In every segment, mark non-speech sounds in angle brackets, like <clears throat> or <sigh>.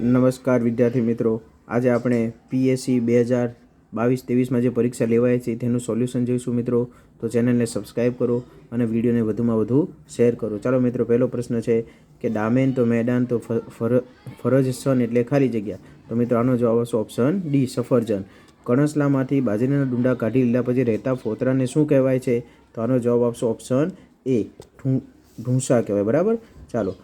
નમસ્કાર વિદ્યાર્થી મિત્રો. આજે આપણે પીએસસી બે હજાર બાવીસ ત્રેવીસમાં જે પરીક્ષા લેવાય છે તેનું સોલ્યુશન જોઈશું મિત્રો. તો ચેનલને સબસ્ક્રાઈબ કરો અને વિડીયોને વધુમાં વધુ શેર કરો. ચાલો મિત્રો, પહેલો પ્રશ્ન છે કે ડામેન તો મેદાન તો ફરજ સન એટલે ખાલી જગ્યા. તો મિત્રો, આનો જવાબ આવશે ઓપ્શન ડી, સફરજન. કણસલામાંથી બાજરીના ડુંડા કાઢી લીધા પછી રહેતા ફોતરાને શું કહેવાય છે? તો આનો જવાબ આપશો ઓપ્શન એ, ઢું, ઢૂંસા કહેવાય. બરાબર? ચાલો.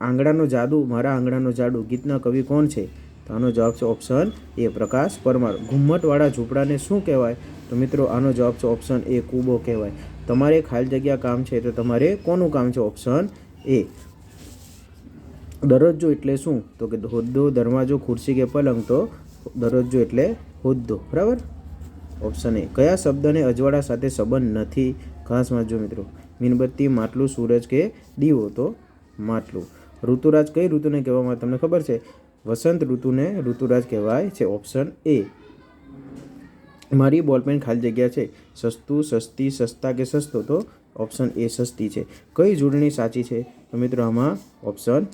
આંગળાનો જાદુ, મારા આંગળાનો જાદુ, ગીતના કવિ કોણ છે? તો આનો જવાબ છે ઓપ્શન એ પ્રકાશ પરમાર. ઘુમ્મટવાળા ઝૂંપડાને શું કહેવાય? તો મિત્રો, આનો જવાબ છે ઓપ્શન એ કૂબો કહેવાય. તમારે ખાલી જગ્યા કામ છે, તો તમારે કોનું કામ છે? Option A. દરજ્જો એટલે શું? તો કે હોદ્દો, દરવાજો, ખુરશી કે પલંગ, તો દરજ્જો એટલે હોદ્દો. બરાબર? Option A. કયા શબ્દને અજવાળા સાથે સંબંધ નથી? ખાસ વાંચજો મિત્રો. મીણબત્તી, માટલું, સૂરજ કે દીવો? તો માટલું. ઋતુરાજ કઈ ઋતુને કહેવામાં? તમને ખબર છે? વસંત ઋતુને ઋતુરાજ કહેવાય છે ઓપ્શન એ. મારી બોલપેન ખાલી જગ્યા છે. સસ્તું, સસ્તી, સસ્તા કે સસ્તો? તો ઓપ્શન એ સસ્તી છે. કઈ જોડણી સાચી છે? તો મિત્રો આમાં ઓપ્શન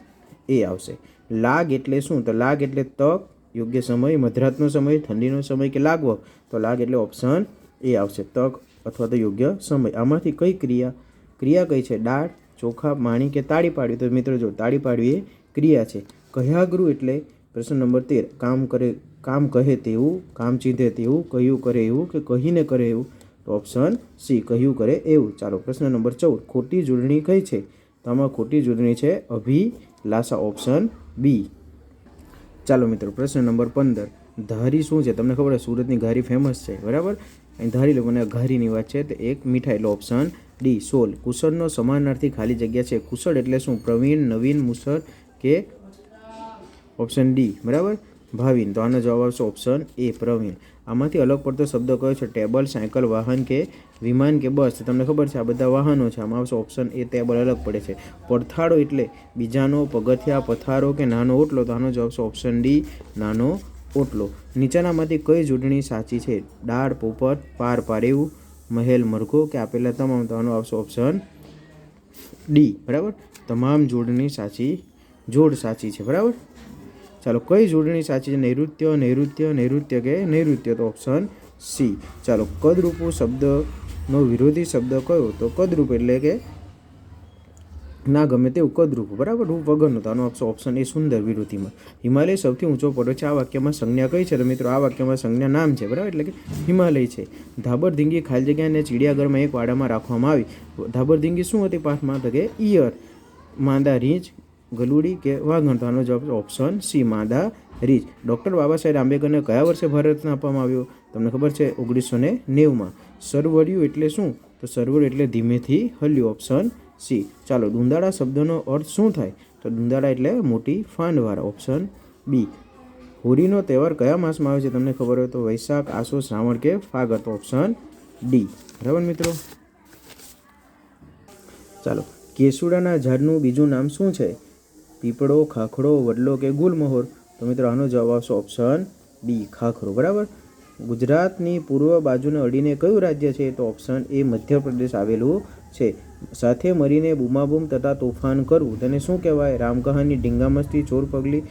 એ આવશે. લાગ એટલે શું? તો લાગ એટલે તક, યોગ્ય સમય, મધરાતનો સમય, ઠંડીનો સમય કે લાગવો તો લાગ એટલે ઓપ્શન એ આવશે. તક અથવા તો યોગ્ય સમય. આમાંથી કઈ ક્રિયા? ક્રિયા કઈ છે? દાળ ચોખા માણી કે તાળી પાડવી, તો મિત્રો જો તાળી પાડવી એ ક્રિયા છે. કહ્યાગૃહ એટલે પ્રશ્ન નંબર તેર, કામ કરે, કામ કહે તેવું, કામ ચીંધે તેવું, કહ્યું કરે એવું કે કહીને કરે એવું? તો ઓપ્શન સી કહ્યું કરે એવું. ચાલો, પ્રશ્ન નંબર ચૌદ, ખોટી જોડણી કઈ છે? આમાં ખોટી જોડણી છે અભિલાષા ઓપ્શન બી ચાલો મિત્રો, પ્રશ્ન નંબર પંદર, ધારી શું છે? તમને ખબર છે સુરતની ઘારી ફેમસ છે, બરાબર? અહીં ધારી લો, મને ઘારીની વાત છે, તો એક મીઠાઈ, એટલે ઓપ્શન ડી સોલ. કુશળનો સમાનાર્થી ખાલી જગ્યા છે. કુશળ એટલે શું? પ્રવીણ, નવીન મુસળ કે ઓપ્શન ડી. બરાબર? ભાવિન. તો આનો જવાબ આવશે ઓપ્શન એ, પ્રવીણ. આમાંથી અલગ પડતો શબ્દ કયો છે? ટેબલ, સાયકલ, વાહન કે વિમાન કે બસ? તમને ખબર છે, આ બધા વાહનો છે. આમાં આવશે ઓપ્શન એ, ટેબલ અલગ પડે છે. પડથાળો એટલે બીજાનો પગથિયા, પથારો કે નાનો ઓટલો? તો આનો જવાબ છે ઓપ્શન ડી, નાનો ઓટલો. નીચેનામાંથી કઈ જોડણી સાચી છે? દાળ પોપટ, પાર પારેવું મહેલ મરઘો કે આપેલા તમામ તો આનો આવશે ઓપ્શન ડી બરાબર? તમામ જોડણી સાચી જોડ સાચી છે, બરાબર? ચાલો, કઈ જોડણી સાચી છે? નૈઋત્ય નૈઋત્ય નૈઋત્ય કે નૈઋત્ય? તો ઓપ્શન સી ચાલો, કદરૂપો શબ્દનો વિરોધી શબ્દ કયો? તો કદરૂપ એટલે કે ના ગમે તેવું કદરૂપ બરાબર? રૂપ વગરનો તો આનો ઓપ્શન એ સુંદર વિરોધીમાં હિમાલય સૌથી ઊંચો પર્વત છે. આ વાક્યમાં સંજ્ઞા કઈ છે? તો મિત્રો, આ વાક્યમાં સંજ્ઞા નામ છે. બરાબર? એટલે કે હિમાલય છે. ધાબર ધીંગી ખાલી જગ્યાને ચિડિયાઘરમાં એક વાડામાં રાખવામાં આવી. ધાબર ધીંગી શું હતી પાઠમાં? તો કે ઈયર, માંદા, રીંછ, ગલુડી કે વાઘણ તો આનો જવાબ ઓપ્શન સી માંદા રીચ ડૉક્ટર બાબા સાહેબ આંબેડકરને કયા વર્ષે ભારતને આપવામાં આવ્યો? તમને ખબર છે ઓગણીસો ને નેવુંમાં. સરવડ્યું એટલે શું? તો સરવડ એટલે ધીમેથી હલ્યું. Option C. ચાલો ડુંદાળા શબ્દનો અર્થ શું થાય? તો ડુંદાળા એટલે મોટી ફાંડવાળા ઓપ્શન બી હોળીનો તહેવાર કયા માસમાં આવે છે તમને ખબર હોય તો વૈશાખ, આસો, શ્રાવણ કે ફાગર તો ઓપ્શન ડી બરાબર મિત્રો? ચાલો, કેસુડાના ઝાડનું બીજું નામ શું છે? પીપળો ખાખડો વડલો કે ગુલમહોર? તો મિત્રો, આનો જવાબ આવશે ઓપ્શન બી ખાખરો. બરાબર? ગુજરાતની પૂર્વ બાજુને અડીને કયું રાજ્ય છે? તો ઓપ્શન એ મધ્યપ્રદેશ આવેલું છે. સાથે મળીને બૂમાબૂમ તથા તોફાન કરવું. તેને શું કહેવાય? રામકહાની ઢીંગામસ્તી ચોર પગલી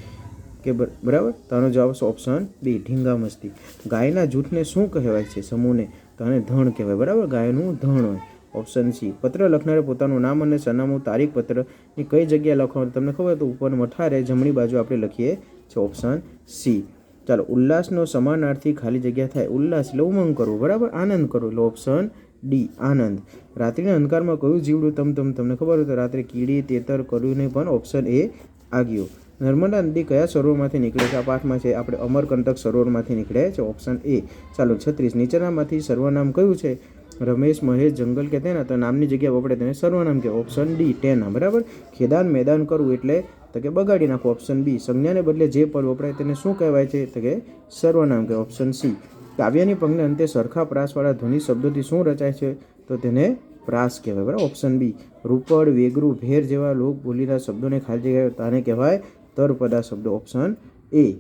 કે બર- બરાબર? તાનો જવાબ છે ઓપ્શન બી ઢીંગામસ્તી ગાયના જૂથને શું કહેવાય છે? સમૂહને તને ધણ કહેવાય. બરાબર? ગાયનું ધણ હોય. ઓપ્શન સી પત્ર લખનારે પોતાનું નામ અને સરનામું, તારીખ પત્રની કઈ જગ્યાએ લખવાનું? તમને ખબર તો ઉપર મઠારે જમણી બાજુ આપણે લખીએ છે ઓપ્શન સી ચાલો, ઉલ્લાસનો સમાનાર્થી ખાલી જગ્યા થાય. ઉલ્લાસ એટલે ઉમંગ કરવો. બરાબર? આનંદ કરવો. એટલે ઓપ્શન ડી આનંદ. રાત્રિના અંધકારમાં કયું જીવડું તમ તમ, તમને ખબર હોય તો રાત્રે કીડી, તેતર કર્યું નહીં, પણ ઓપ્શન એ આગિયો. નર્મદા નદી કયા સરોવરમાંથી નીકળે છે? આ પાઠમાં છે, આપણે અમરકંટક સરોવરમાંથી નીકળે છે ઓપ્શન એ. ચાલો, છત્રીસ. નીચેનામાંથી સર્વનામ કયું છે? રમેશ, મહેશ, જંગલ કે તેના? તો નામની જગ્યા આપણે તેને સર્વનામ કે ઓપ્શન ડી, ટેના બરાબર? ખેદાન, મેદાન કરવું એટલે તો કે બગાડી નાખો ઓપ્શન બી. સંજ્ઞાને બદલે જે પદ વપરાય તેને શું કહેવાય છે? તો કે સર્વનામ કે ઓપ્શન સી. કાવ્યની પંક્તિને અંતે સરખા પ્રાસવાળા ધ્વનિ શબ્દોથી શું રચાય છે? તો તેને પ્રાસ કહેવાય, બરાબર? ઓપ્શન બી, રૂપડ, વેગરું, ભેર જેવા લોક બોલીના શબ્દોને ખાલી જગ્યાએ તાને કહેવાય તરપદા શબ્દો, ઓપ્શન એ.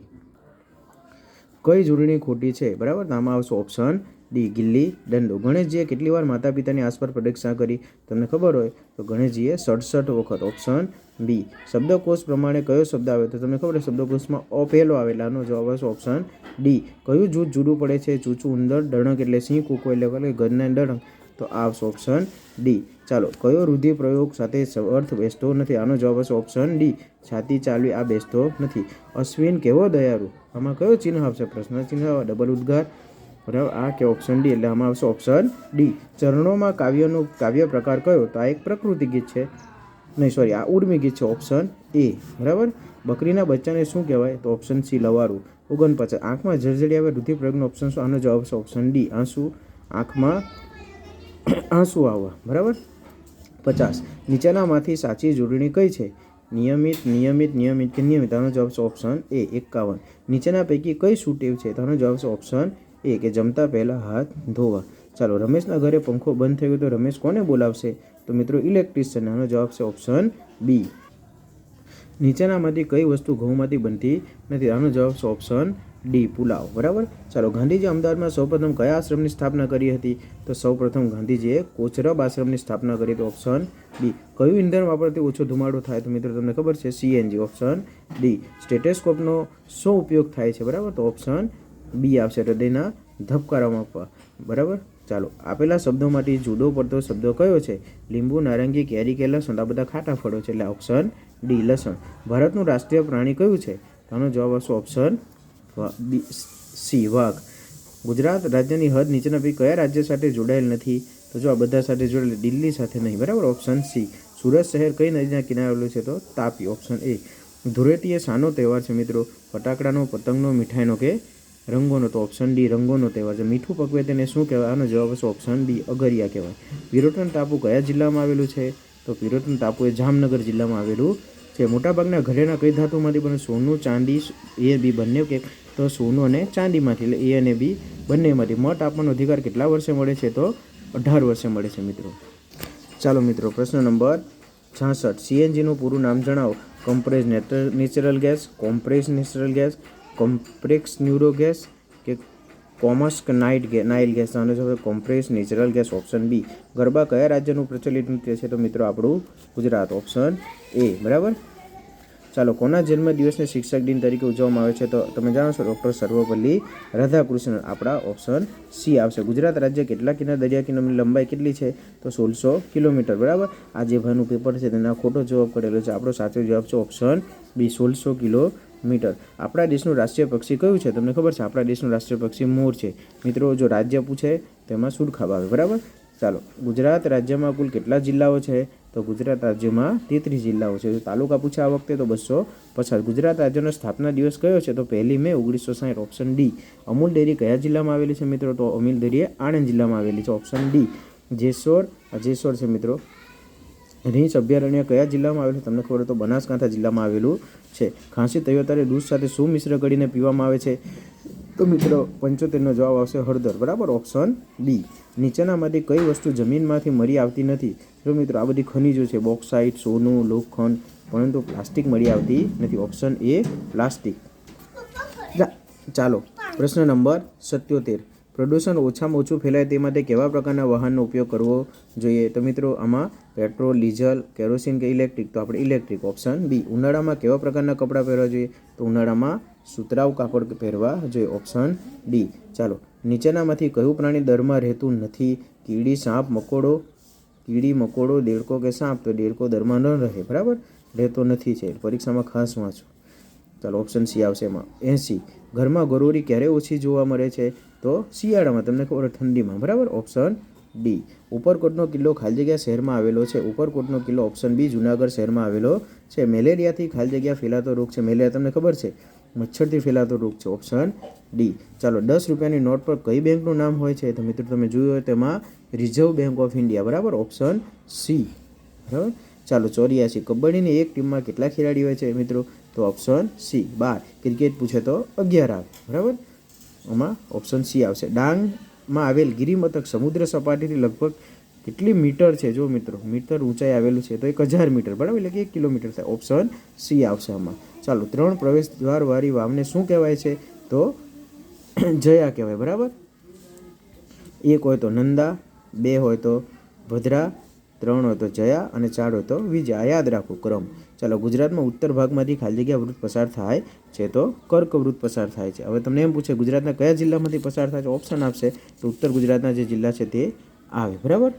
કઈ જોડણી ખોટી છે? બરાબર? તો આમાં આવશે ઓપ્શન ડી ગિલ્લી, દંડો. ગણેશજીએ કેટલી વાર માતા પિતાની આસપાસ પ્રદક્ષિણા કરી? તમને ખબર હોય તો ગણેશજીએ સડસઠ વખત ઓપ્શન બી શબ્દકોશ પ્રમાણે કયો શબ્દ આવે? તો તમને ખબર છે, શબ્દકોશમાં અ પહેલો આવે આનો જવાબ આવશે ઓપ્શન ડી કયું જૂથ જુદું પડે છે? ચૂચું ઉંદર ડણક એટલે સિંહ, કૂકો એટલે કે ગજના ડણક. તો આવશે ઓપ્શન ડી ચાલો, કયો રૂધિ પ્રયોગ સાથે અર્થ બેસતો નથી? આનો જવાબ હશે ઓપ્શન ડી છાતી ચાલવી, આ બેસતો નથી. અશ્વિન, કેવો દયારુ આમાં કયો ચિહ્ન આવશે? પ્રશ્ન ચિહ્ન ડબલ ઉદ્ગાર. બરાબર આ કે ઓપ્શન ડી એટલે આમાં આવશે ઓપ્શન ડી ચરણોમાં કાવ્યનો કાવ્ય પ્રકાર કયો? તો આ એક પ્રકૃતિ ગીત છે. નહીં સોરી આ ઉર્મી ગીત છે ઓપ્શન એ બરાબર? બકરીના બચ્ચાને શું કહેવાય? તો ઓપ્શન સી લવારું. ઓગણપચાસ. આંખમાં ઝરઝડી આવે રુધિરપ્રયોગનો ઓપ્શન શું? આનો જવાબ છે ઓપ્શન ડી આંસુ. આંખમાં <clears throat> આંસુ આવવા બરાબર? પચાસ. નીચેનામાંથી સાચી જોડણી કઈ છે? નિયમિત નિયમિત નિયમિત કે નિયમિત? આનો જવાબ છે ઓપ્શન એ એકાવન. નીચેના પૈકી કઈ સુટેવ છે? તો આનો જવાબ છે ઓપ્શન એ કે જમતા પહેલાં હાથ ધોવા. ચાલો, રમેશના ઘરે પંખો બંધ થઈ ગયો તો રમેશ કોને બોલાવશે? તો મિત્રો ઇલેક્ટ્રિશિયન આનો જવાબ છે ઓપ્શન બી. નીચેનામાંથી કઈ વસ્તુ ઘઉંમાંથી બનતી નથી? આનો જવાબ છે ઓપ્શન ડી, પુલાવ. બરાબર? ચાલો, ગાંધીજી અમદાવાદમાં સૌપ્રથમ કયા આશ્રમની સ્થાપના કરી હતી? તો સૌપ્રથમ ગાંધીજીએ કોચરબ આશ્રમની સ્થાપના કરી હતી, ઓપ્શન બી. કયું ઇંધણ વાપરથી ઓછો ધુમાડો થાય? તો મિત્રો, તમને ખબર છે સીએનજી. Option D. સ્ટેટેસ્કોપનો શો ઉપયોગ થાય છે, બરાબર? તો ઓપ્શન બી આવશે હૃદયના ધબકારા માપવા બરાબર? ચાલો, આપેલા શબ્દોમાંથી જુદો પડતો શબ્દ કયો છે? લીંબુ, નારંગી, કેરી કે લસણ આ બધા ખાટા ફળો છે. એટલે ઓપ્શન ડી લસણ. ભારતનું રાષ્ટ્રીય પ્રાણી કયું છે? આનો જવાબ આવશે ઓપ્શન સી વાઘ. ગુજરાત રાજ્યની હદ નીચેના પૈકી કયા રાજ્ય સાથે જોડાયેલ નથી? તો જો આ બધા સાથે જોડાયેલ, દિલ્હી સાથે નહીં, બરાબર? ઓપ્શન સી સુરત શહેર કઈ નદીના કિનારે આવેલું છે તો તાપી. ઓપ્શન એ ધૂળેટી એ શાનો તહેવાર છે મિત્રો. ફટાકડાનો, પતંગનો, મીઠાઈનો કે રંગોનો તો ઓપ્શન ડી રંગોનો તહેવાર છે. મીઠું પકવે તેને શું કહેવાય? આનો જવાબ હશે ઓપ્શન ડી અગરિયા કહેવાય. પિરોટન ટાપુ કયા જિલ્લામાં આવેલું છે? તો પિરોટન ટાપુ એ જામનગર જિલ્લામાં આવેલું છે. મોટાભાગના ઘરેણા કઈ ધાતુમાંથી બને? સોનું, ચાંદી, એ બી બંને કે, તો સોનું અને ચાંદીમાંથી. એટલે એ અને બી બંનેમાંથી. મત આપવાનો અધિકાર કેટલા વર્ષે મળે છે? તો અઢાર વર્ષે મળે છે, મિત્રો. ચાલો, મિત્રો, પ્રશ્ન નંબર છાસઠ. સીએનજીનું પૂરું નામ જણાવો. Compress natural gas compress natural gas complex neuro gas કે કોમર્સ કે નાઇટ ગે નાઇલ ગેસ આનો જવાબ compress natural gas option B. Garba કયા રાજ્યનું પ્રચલિત નૃત્ય છે તો મિત્રો આપણું ગુજરાત ઓપ્શન એ. બરાબર? ચાલો, કોના જન્મ દિવસને શિક્ષક દિન તરીકે ઉજવવામાં આવે છે તો તમે જાણો છો ડૉક્ટર સર્વપલ્લી રાધાકૃષ્ણન. આપણા ઓપ્શન સી આવશે. ગુજરાત રાજ્ય કેટલા કિના દરિયા કિનારની લંબાઈ કેટલી છે તો સોળસો કિલોમીટર. બરાબર? આ જે ભાઈનું પેપર છે તેના ખોટો જવાબ કરેલો છે. આપણો સાચો જવાબ છે ઓપ્શન બી, સોળસો કિલોમીટર આપણા દેશનું રાષ્ટ્રીય પક્ષી કયું છે? તમને ખબર છે, આપણા દેશનું રાષ્ટ્રીય પક્ષી મોર છે. મિત્રો, જો રાજ્ય પૂછે, તેમાં સુરખાબ આવે? બરાબર? ચાલો, ગુજરાત રાજ્યમાં કુલ કેટલા જિલ્લાઓ છે? તો ગુજરાત રાજ્યમાં તેત્રીસ જિલ્લાઓ છે. તાલુકા પૂછે આ વખતે, તો બસો પચાસ ગુજરાત રાજ્યનો સ્થાપના દિવસ કયો છે? તો પહેલી મે ઓગણીસો સાઠ ઓપ્શન ડી અમૂલ ડેરી કયા જિલ્લામાં આવેલી છે મિત્રો? તો અમૂલ ડેરી આણંદ જિલ્લામાં આવેલી છે ઓપ્શન ડી જેસોર, આ જેસોર છે મિત્રો. રીંછ અભયારણ્ય કયા જિલ્લામાં આવેલું તમને ખબર તો બનાસકાંઠા જિલ્લામાં આવેલું છે. ખાંસી થયો ત્યારે દૂધ સાથે શું મિશ્ર કરીને પીવામાં આવે છે? તો મિત્રો, પંચોતેરનો જવાબ આવશે હળદર. બરાબર? Option B. નીચેનામાંથી કઈ વસ્તુ જમીનમાંથી મરી આવતી નથી? જો મિત્રો, આ બધી ખનિજો છે. બોક્સાઇટ, સોનું, લોખંડ, પરંતુ પ્લાસ્ટિક મળી આવતી નથી. Option A plastic. ચાલો. પ્રશ્ન નંબર સત્યોતેર. પ્રદૂષણ ઓછામાં ઓછું ફેલાય તે માટે કેવા પ્રકારના વાહનનો ઉપયોગ કરવો જોઈએ? તો મિત્રો, આમાં પેટ્રોલ, ડીઝલ, કેરોસીન કે ઇલેક્ટ્રિક, તો આપણે ઇલેક્ટ્રિક ઓપ્શન બી. ઉનાળામાં કેવા પ્રકારના કપડાં પહેરવા જોઈએ? તો ઉનાળામાં સુતરાઉ કાપડ પહેરવા જોઈએ ઓપ્શન ડી. ચાલો, નીચેનામાંથી કયું પ્રાણી દરમાં રહેતું નથી? કીડી, સાપ, મકોડો? કીડી, મકોડો, દેડકો કે સાપ? તો દેડકો દરમાં ન રહે, બરાબર? રહેતો નથી છે. પરીક્ષામાં ખાસ વાંચો. ચાલો, ઓપ્શન સી આવશે એમાં. એંસી. ઘરમાં ગરોરી ક્યારે ઓછી જોવા મળે છે? તો શિયાળામાં તમને ખબર ઠંડીમાં, બરાબર? ઓપ્શન ડી ઉપરકોટનો કિલ્લો ખાલી જગ્યા શહેરમાં આવેલો છે. ઉપરકોટનો કિલ્લો ઓપ્શન બી જુનાગઢ શહેરમાં આવેલો છે. મેલેરિયાથી ખાલી જગ્યા ફેલાતો રોગ છે. મેલેરિયા તમને ખબર છે? મચ્છરથી ફેલાતો રોગ છે. ઓપ્શન ડી ચાલો, દસ રૂપિયાની નોટ પર કઈ બેંકનું નામ હોય છે? તો મિત્રો તમે જોયું હોય તેમાં રિઝર્વ બેંક ઓફ ઇન્ડિયા બરાબર? ઓપ્શન સી બરાબર? ચાલો, ચોર્યાસી. કબડ્ડીની એક ટીમમાં કેટલા ખેલાડી હોય છે મિત્રો? તો ઓપ્શન સી બાર. ક્રિકેટ પૂછે તો અગિયાર આવે. બરાબર? આમાં ઓપ્શન સી આવશે. ડાંગમાં આવેલ ગિરિમથક સમુદ્ર સપાટીથી લગભગ કેટલી મીટર છે? જો મિત્રો, મીટર ઊંચાઈ આવેલું છે તો એક હજાર મીટર, બરાબર? એટલે કે એક કિલોમીટર થાય. ઓપ્શન સી આવશે આમાં. ચાલો, ત્રણ પ્રવેશ દ્વારવાળી વાવને શું કહેવાય છે? તો <clears throat> જયા કહેવાય, બરાબર? એક હોય તો નંદા, બે હોય તો ભદ્રા, ત્રણ હોય તો જયા અને ચાર હોય તો વિજયા. યાદ રાખો, ક્રમ. ચાલો ગુજરાતમાં ઉત્તર ભાગમાંથી ખાલી જગ્યા વૃત્ત પસાર થાય છે તો કર્ક વૃત્ત પસાર થાય છે. હવે તમને એમ પૂછે, ગુજરાતના કયા જિલ્લામાંથી પસાર થાય છે? ઓપ્શન આપશે તો ઉત્તર ગુજરાતના જે જિલ્લા છે તે આવે. બરાબર?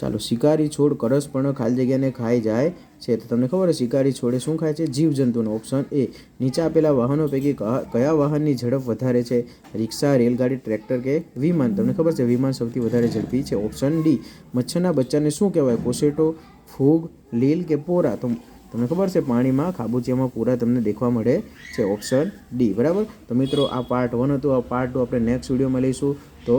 ચાલો, શિકારી છોડ કરસ પણ ખાલી જગ્યાને ખાઈ જાય. છે. તો તમને ખબર છે શિકારી છોડે શું ખાય છે? જીવજંતુનો ઓપ્શન એ. નીચે આપેલા વાહનો પૈકી કયા વાહનની ઝડપ વધારે છે? રિક્ષા, રેલગાડી, ટ્રેક્ટર કે વિમાન? તમને ખબર છે, વિમાન સૌથી વધારે ઝડપી છે. ઓપ્શન ડી મચ્છરના બચ્ચાને શું કહેવાય? કોસેટો, ફૂગ, લીલ કે પોરા? તો તમને ખબર છે, પાણીમાં ખાબુચિયામાં પૂરા તમને દેખવા મળે છે. ઓપ્શન ડી બરાબર? તો મિત્રો, આ પાર્ટ વન હતું. આ પાર્ટ ટુ આપણે નેક્સ્ટ વિડીયોમાં લઈશું. તો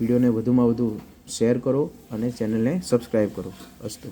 વિડીયોને વધુમાં વધુ શેર કરો અને ચેનલને સબસ્ક્રાઈબ કરો. અસ્તુ.